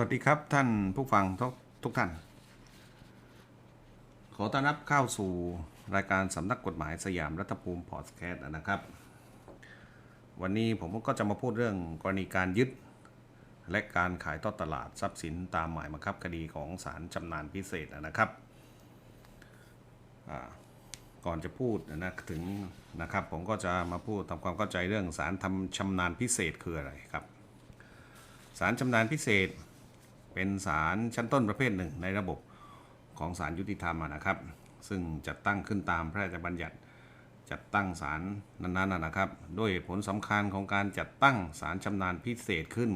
วัสดีครับท่านผู้ฟังทุกทุกท่าน ขอต้อนรับเข้าสู่รายการสำนักกฎหมายสยามรัฐภูมิพอดแคสต์นะครับ วันนี้ผมก็จะมาพูดเรื่องกรณีการยึด และการขายทอดตลาดทรัพย์สินตามหมายบังคับคดีของศาลจำนานพิเศษนะครับ ก่อนจะพูดนะถึงนะครับ ผมก็จะมาพูดทำความเข้าใจเรื่องศาลทำชำนาญพิเศษคืออะไรครับศาลชำนาญพิเศษ เป็นศาลชั้นต้นประเภทหนึ่งในระบบของศาลยุติธรรมนะครับ ซึ่งจัดตั้งขึ้นตามพระราชบัญญัติจัดตั้งศาลนั้นๆนะครับ ด้วยเหตุผลสำคัญของการจัดตั้งศาลชำนาญพิเศษขึ้น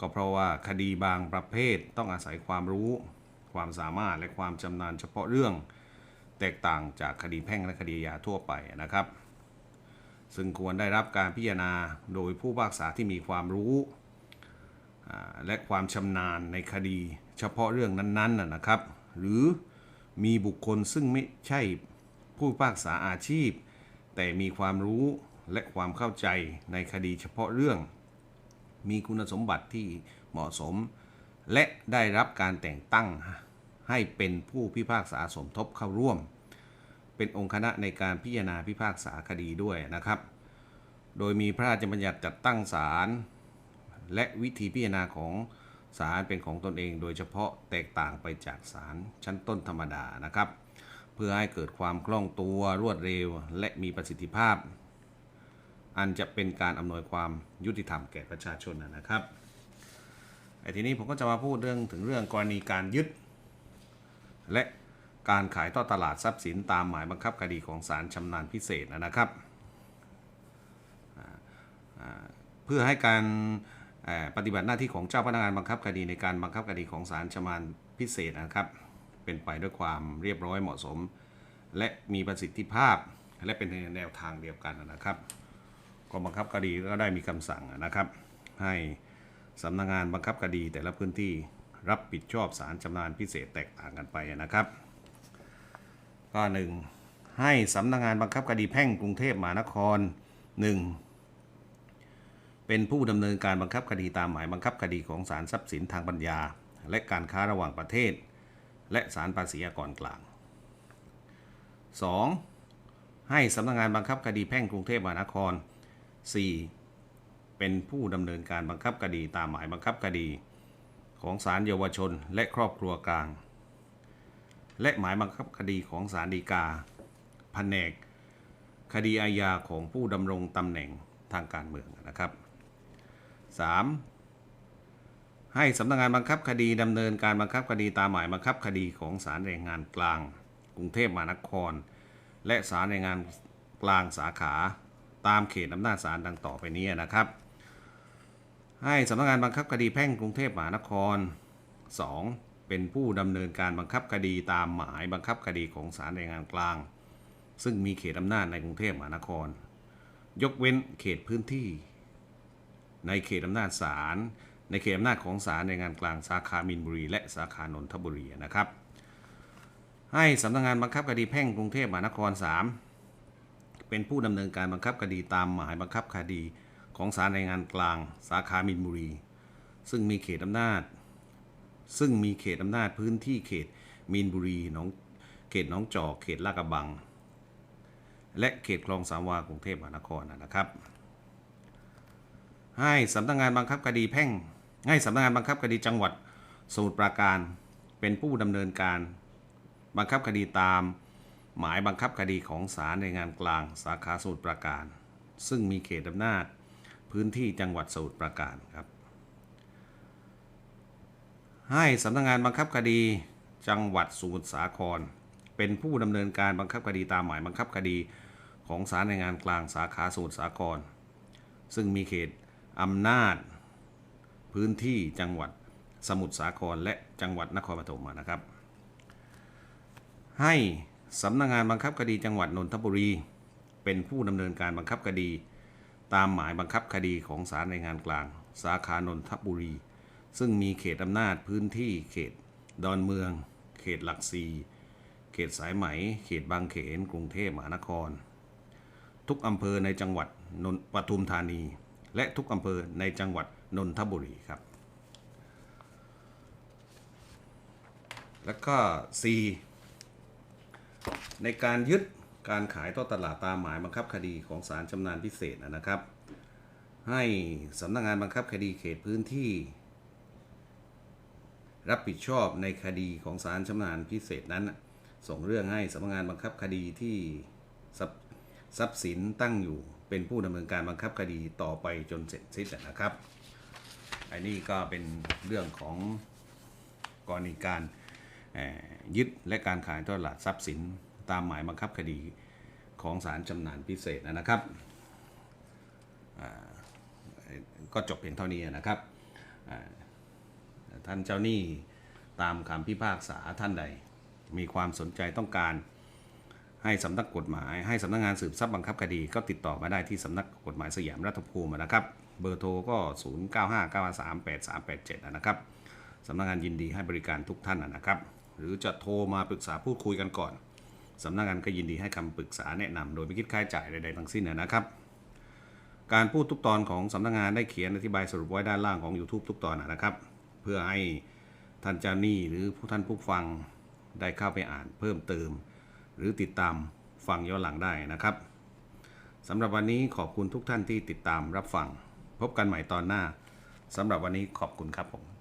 ก็เพราะว่าคดีบางประเภทต้องอาศัยความรู้ ความสามารถและความชำนาญเฉพาะเรื่อง แตกต่างจากคดีแพ่งและคดีอาทั่วไปนะครับ ซึ่งควรได้รับการพิจารณาโดยผู้พิพากษาที่มีความรู้ และความชำนาญในคดี เฉพาะเรื่องนั้นๆนะครับ หรือมีบุคคลซึ่งไม่ใช่ผู้พิพากษาอาชีพ แต่มีความรู้และความเข้าใจในคดีเฉพาะเรื่อง มีคุณสมบัติที่เหมาะสม และได้รับการแต่งตั้งให้เป็นผู้พิพากษาสมทบเข้าร่วม เป็นองค์คณะในการพิจารณาพิพากษาคดีด้วยนะครับ โดยมีพระราชบัญญัติจัดตั้งศาล และวิธีพิจารณาของศาลเป็นของตนเอง โดยเฉพาะแตกต่างไปจากศาลชั้นต้นธรรมดานะครับ เพื่อให้เกิดความคล่องตัวรวดเร็ว และมีประสิทธิภาพ อันจะเป็นการอำนวยความยุติธรรมแก่ประชาชนนะครับไอ้ทีนี้ผมก็จะมาพูดเรื่องถึงเรื่องกรณีการยึด และการขายทอดตลาดทรัพย์สินตามหมายบังคับคดีของศาลชำนาญพิเศษนะครับ เพื่อให้การ ปฏิบัติหน้าที่ของเจ้าพนักงานบังคับคดีในการบังคับคดีของศาลชำาญพิเศษนะครับ เป็นไปด้วยความเรียบร้อยเหมาะสม และมีประสิทธิภาพและเป็นแนวทางเดียวกันนะครับกองบังคับคดีก็ได้มีคำสั่งนะครับ ให้สำนักงานบังคับคดีแต่ละพื้นที่รับผิดชอบศาลชำนาญพิเศษแตกต่างกันไปนะครับก็หนึ่งให้สำนักงานบังคับคดีแพ่งกรุงเทพมหานครหนึ่ง เป็นผู้ดำเนินการบังคับคดีตามหมายบังคับคดีของศาลทรัพย์สินทางปัญญา และการค้าระหว่างประเทศ และศาลภาษีอากรกลาง 2. ให้สำนักงานบังคับคดีแพ่งกรุงเทพมหานคร 4. เป็นผู้ดำเนินการบังคับคดีตามหมายบังคับคดี ของศาลเยาวชนและครอบครัวกลาง และหมายบังคับคดีของศาลฎีกาแผนก คดีอาญาของผู้ดำรงตำแหน่งทางการเมืองนะครับ 3. ให้สำนักงานบังคับคดีดำเนินการบังคับคดีตามหมายบังคับคดีของศาลแรงงานกลาง กรุงเทพมหานคร และศาลแรงงานกลางสาขาตามเขตอำนาจศาลดังต่อไปนี้นะครับ ให้สำนักงานบังคับคดีแพ่งกรุงเทพมหานคร 2. เป็นผู้ดำเนินการบังคับคดีตามหมายบังคับคดีของศาลแรงงานกลาง ซึ่งมีเขตอำนาจในกรุงเทพมหานคร ยกเว้นเขตพื้นที่ ในเขตอำนาจศาลในเขตอำนาจของศาลในงานกลางสาขามินบุรี และสาขานนทบุรีนะครับ ให้สำนักงานบังคับคดีแพ่งกรุงเทพมหานคร 3 เป็นผู้ดำเนินการบังคับคดีตามหมายบังคับคดีของศาลในงานกลางสาขามินบุรี ซึ่งมีเขตอำนาจ ซึ่งมีเขตอำนาจพื้นที่เขตมีนบุรีหนองเขตหนองจอกเขตลาดกระบัง และเขตคลองสามวากรุงเทพมหานครนะครับ ให้สำนักงานบังคับคดีแพ่ง ให้สำนักงานบังคับคดีจังหวัดสมุทรปราการ เป็นผู้ดำเนินการ บังคับคดีตาม หมายบังคับคดีของศาลในงานกลางสาขาสมุทรปราการ ซึ่งมีเขตอำนาจพื้นที่จังหวัดสมุทรปราการครับ ให้สำนักงานบังคับคดีจังหวัดสมุทรสาคร เป็นผู้ดำเนินการบังคับคดีตามหมายบังคับคดีของศาลในงานกลางสาขาสมุทรสาคร ซึ่งมีเขต อำนาจ พื้นที่จังหวัดสมุทรสาครและจังหวัดนครปฐมนะครับ ให้สำนักงานบังคับคดีจังหวัดนนทบุรี เป็นผู้ดำเนินการบังคับคดี ตามหมายบังคับคดีของศาลในงานกลาง สาขานนทบุรี ซึ่งมีเขตอำนาจพื้นที่เขตดอนเมือง เขตหลักสีเขตสายไหม เขตบางเขน กรุงเทพมหานคร ทุกอำเภอในจังหวัดนนปทุมธานี และทุกอำเภอในจังหวัดนนทบุรีครับ แล้วก็ 4 ในการยึดการขายต่อตลาดตามหมายบังคับคดีของศาลชำนาญพิเศษนะครับ ให้สำนักงงานบังคับคดีเขตพื้นที่ รับผิดชอบในคดีของศาลชำนาญพิเศษนั้น ส่งเรื่องให้สำนักงงานบังคับคดีที่ ทรัพย์สินตั้งอยู่เป็นผู้ดำเนินการบังคับคดีต่อไปจนเสร็จสิ้นนะครับ อันนี้ก็เป็นเรื่องของกรณีการยึดและการขายทอดตลาดทรัพย์สินตามหมายบังคับคดีของศาลจำนานพิเศษนะครับ ก็จบเพียงเท่านี้นะครับ ท่านเจ้าหนี้ตามคำพิพากษาท่านใด มีความสนใจต้องการ ให้สำนักกฎหมาย ให้สำนักงานสืบทรัพย์บังคับคดีก็ติดต่อมาได้ที่สำนักกฎหมายสยามรัฐภูมินะครับ เบอร์โทรก็ 0 9 5 9 3 8 3 8 7 นะครับสำนักงานยินดีให้บริการทุกท่านนะครับ หรือจะโทรมาปรึกษาพูดคุยกันก่อนสำนักงานก็ยินดีให้คำปรึกษาแนะนำโดยไม่คิดค่าใช้จ่ายใดๆทั้งสิ้นนะครับ การพูดทุกตอนของสำนักงานได้เขียนอธิบายสรุปไว้ด้านล่างของ YouTube ทุกตอนนะครับ เพื่อให้ท่านเจ้าหนี้หรือผู้ท่านผู้ฟังได้เข้าไปอ่านเพิ่มเติม หรือติดตามฟังย้อนหลังได้นะครับสำหรับวันนี้ขอบคุณทุกท่านที่ติดตามรับฟัง พบกันใหม่ตอนหน้าสำหรับวันนี้ขอบคุณครับผม